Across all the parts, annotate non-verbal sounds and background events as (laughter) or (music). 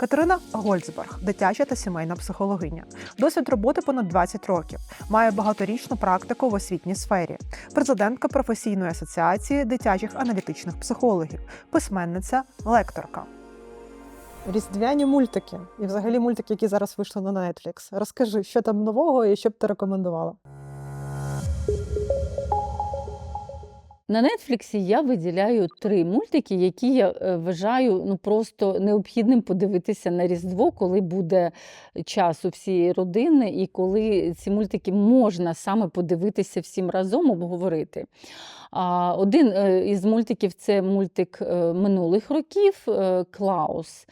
Катерина Гольцберг, дитяча та сімейна психологиня. Досвід роботи понад 20 років. Має багаторічну практику в освітній сфері. Президентка професійної асоціації дитячих аналітичних психологів, письменниця, лекторка. Різдвяні мультики і взагалі мультики, які зараз вийшли на Netflix. Розкажи, що там нового і що б ти рекомендувала? На Нетфліксі я виділяю три мультики, які я е, вважаю ну просто необхідним подивитися на Різдво, коли буде час у всієї родини, і коли ці мультики можна саме подивитися всім разом, обговорити. Один е, із мультиків це мультик е, минулих років е, Клаус.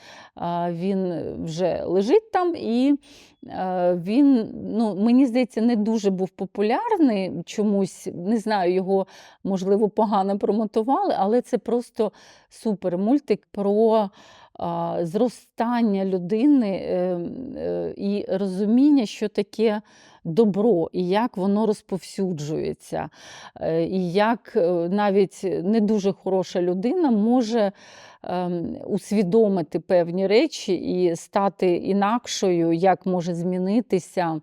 Він вже лежить там і він, ну, мені здається, не дуже був популярний чомусь. Не знаю, його можливо погано промотували, але це просто супер мультик про зростання людини е, е, і розуміння, що таке добро, і як воно розповсюджується, е, і як е, навіть не дуже хороша людина може ем, усвідомити певні речі і стати інакшою, як може змінитися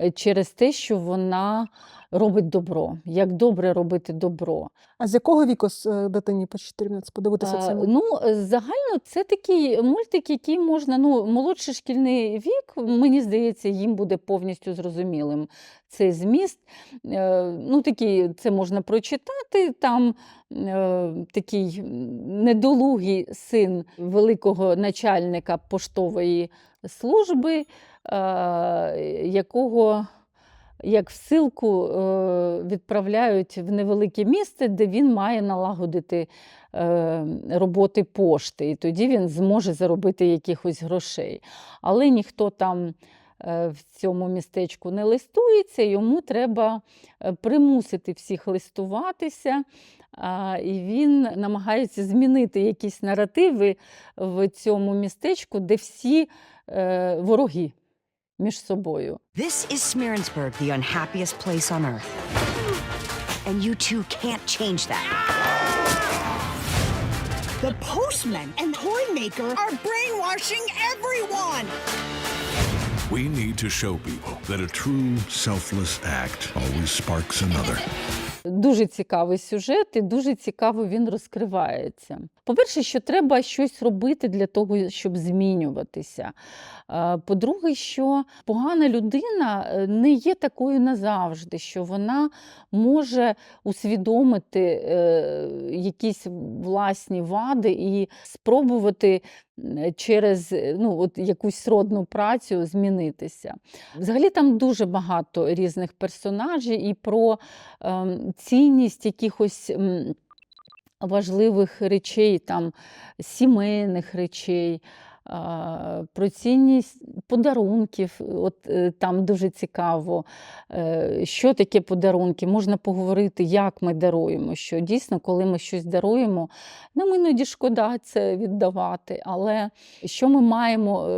е, через те, що вона робить добро, як добре робити добро. А з якого віку з е, дитині потрібно подивитися А. Ну, е, загально це такий мультик, який можна, ну, молодший шкільний вік, мені здається, їм буде повністю зрозумілим цей зміст. Е, Ну, такий, це можна прочитати. Там е, такий недолугий син великого начальника поштової служби, е, якого як всилку відправляють в невелике місце, де він має налагодити роботи пошти, і тоді він зможе заробити якихось грошей. Але ніхто там в цьому містечку не листується, йому треба е, примусити всіх листуватися. І він намагається змінити якісь наративи в цьому містечку, де всі е, вороги між собою. This is Smearensburg, the unhappiest place on earth. And you two can't change that. The postman and toy maker are brainwashing everyone. We need to show people that a true selfless act always sparks another. Дуже цікавий сюжет і дуже цікаво він розкривається. По-перше, що треба щось робити для того, щоб змінюватися. По-друге, що погана людина е, не є такою назавжди, що вона може усвідомити е, якісь власні вади і спробувати через е, ну, от якусь сродну працю змінитися. Взагалі там дуже багато різних персонажів і про ем, цінність якихось важливих речей, там, сімейних речей, про цінність подарунків. От е, там дуже цікаво, е, що таке подарунки. Можна поговорити, як ми даруємо. Що дійсно, коли ми щось даруємо, нам іноді шкода це віддавати, але що ми маємо е,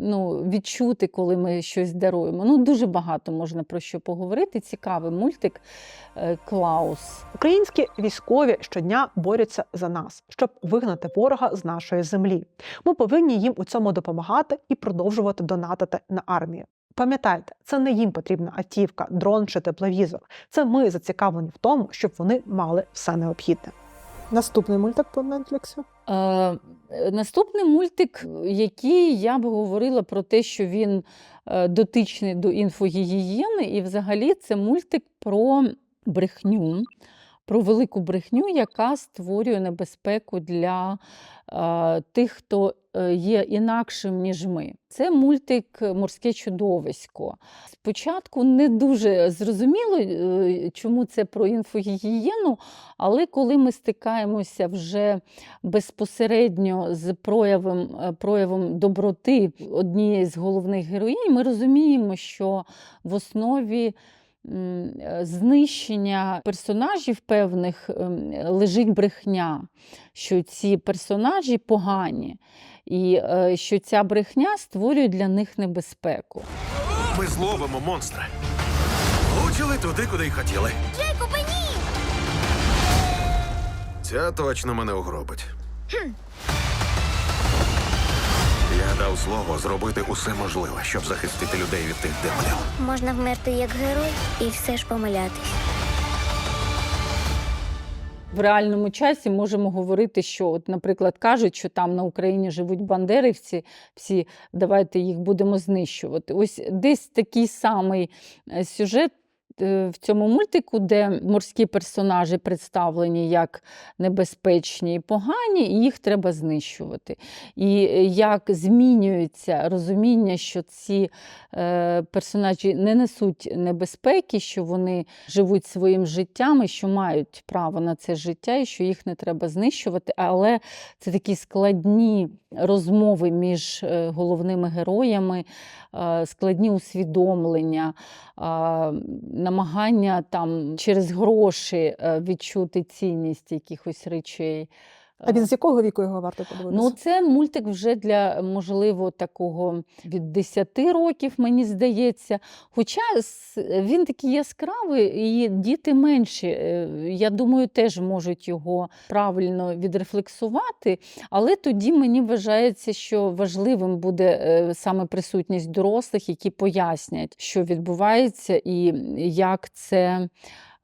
ну, відчути, коли ми щось даруємо? Ну, дуже багато можна про що поговорити. Цікавий мультик Клаус. Українські військові щодня борються за нас, щоб вигнати ворога з нашої землі. Ми повинні їм у цьому допомагати і продовжувати донатити на армію. Пам'ятайте, це не їм потрібна автівка, дрон чи тепловізор. Це ми зацікавлені в тому, щоб вони мали все необхідне. Наступний мультик по Netflix. Е, е, Наступний мультик, який я б говорила про те, що він е, дотичний до інфогігієни, і взагалі це мультик про брехню, про велику брехню, яка створює небезпеку для е, тих, хто е, є інакшим, ніж ми. Це мультик Морське чудовисько. Спочатку не дуже зрозуміло, е, чому це про інфогігієну, але коли ми стикаємося вже безпосередньо з проявом, е, проявом доброти однієї з головних героїнь, ми розуміємо, що в основі знищення персонажів певних ем, лежить брехня, що ці персонажі погані, і е, що ця брехня створює для них небезпеку. Ми зловимо монстра. Влучили туди, куди й хотіли. Джейкобе, ні! Ця точно мене угробить. Дало слово зробити усе можливе, щоб захистити людей від тих демонів. Можна вмерти як герой і все ж помилятись. В реальному часі можемо говорити, що, от, наприклад, кажуть, що там на Україні живуть бандерівці, всі давайте їх будемо знищувати. Ось десь такий самий е, сюжет. Е, В цьому мультику, де морські персонажі представлені як небезпечні і погані, і їх треба знищувати. І е, як змінюється розуміння, що ці е, персонажі не несуть небезпеки, що вони живуть своїм життям і що мають право на це життя, і що їх не треба знищувати. Але це такі складні розмови між головними героями, складні усвідомлення, намагання там через гроші е, відчути цінність якихось речей. А він з якого віку його варто подивитися? Ну, це мультик вже для, можливо, такого від 10 років, мені здається. Хоча він такий яскравий, і діти менші, е, я думаю, теж можуть його правильно відрефлексувати. Але тоді мені вважається, що важливим буде е, саме присутність дорослих, які пояснять, що відбувається і як це.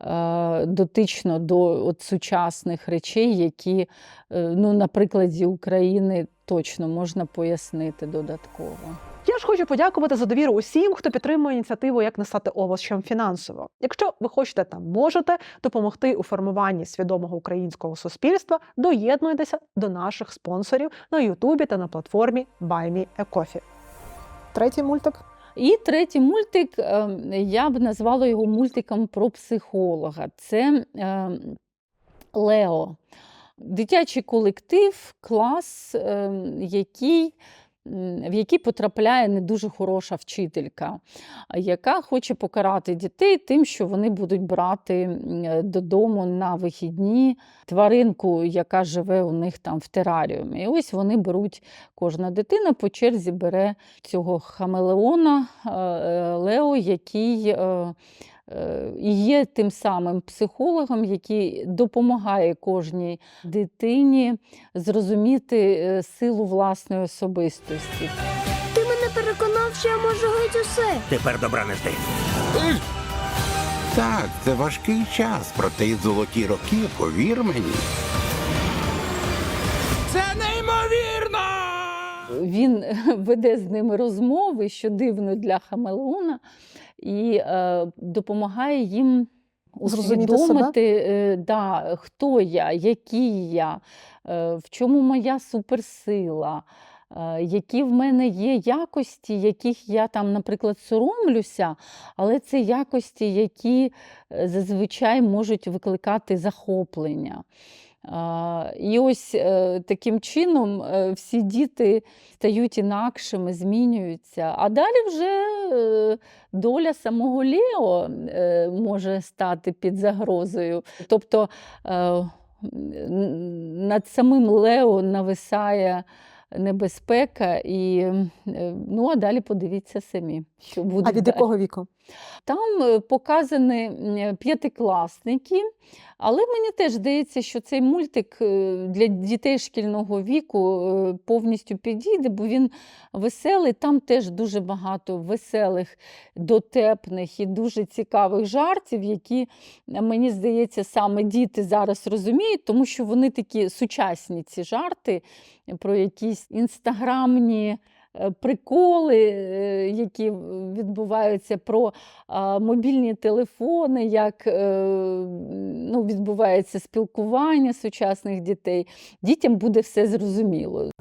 Е, Дотично до от сучасних речей, які Е, ну, на прикладі України точно можна пояснити додатково. Я ж хочу подякувати за довіру усім, хто підтримує ініціативу як не стати овощем фінансово. Якщо ви хочете та можете допомогти у формуванні свідомого українського суспільства, доєднуйтеся до наших спонсорів на Ютубі та на платформі BuyMeACoffee. Третій мультик. І третій мультик, е, я б назвала його мультиком про психолога. Це е, Лео. Дитячий колектив, клас, е, який, в який потрапляє не дуже хороша вчителька, яка хоче покарати дітей тим, що вони будуть брати додому на вихідні тваринку, яка живе у них там в тераріумі. І ось вони беруть, кожна дитина по черзі бере цього хамелеона е, е, Лео, який е, і є тим самим психологом, який допомагає кожній дитині зрозуміти е, силу власної особистості. Ти мене переконав, що я можу геть усе. Тепер добра не жди. Так, це важкий час, проте й золоті роки, повір мені. Це неймовірно! Він (laughs) веде з ними розмови, що дивно для Хамелеона, і е, допомагає їм усвідомити, е, да, хто я, який я, е, в чому моя суперсила. е, Які в мене є якості, яких я там, наприклад, соромлюся, але це якості, які е, зазвичай можуть викликати захоплення. І ось е, таким чином е, всі діти стають інакшими, змінюються. А далі вже е, доля самого Лео може стати під загрозою. Тобто над самим Лео нависає небезпека, і ну, а далі подивіться самі, що буде. А від якого віку? Там е, показані п'ятикласники, але мені теж здається, що цей мультик е, для дітей шкільного віку е, повністю підійде, бо він веселий. Там теж дуже багато веселих, дотепних і дуже цікавих жартів, які, е, мені здається, саме діти зараз розуміють, тому що вони такі сучасні ці жарти про якісь інстаграмні е, приколи, е, які відбуваються про мобільні телефони, як е, ну, відбувається спілкування сучасних дітей. Дітям буде все зрозуміло.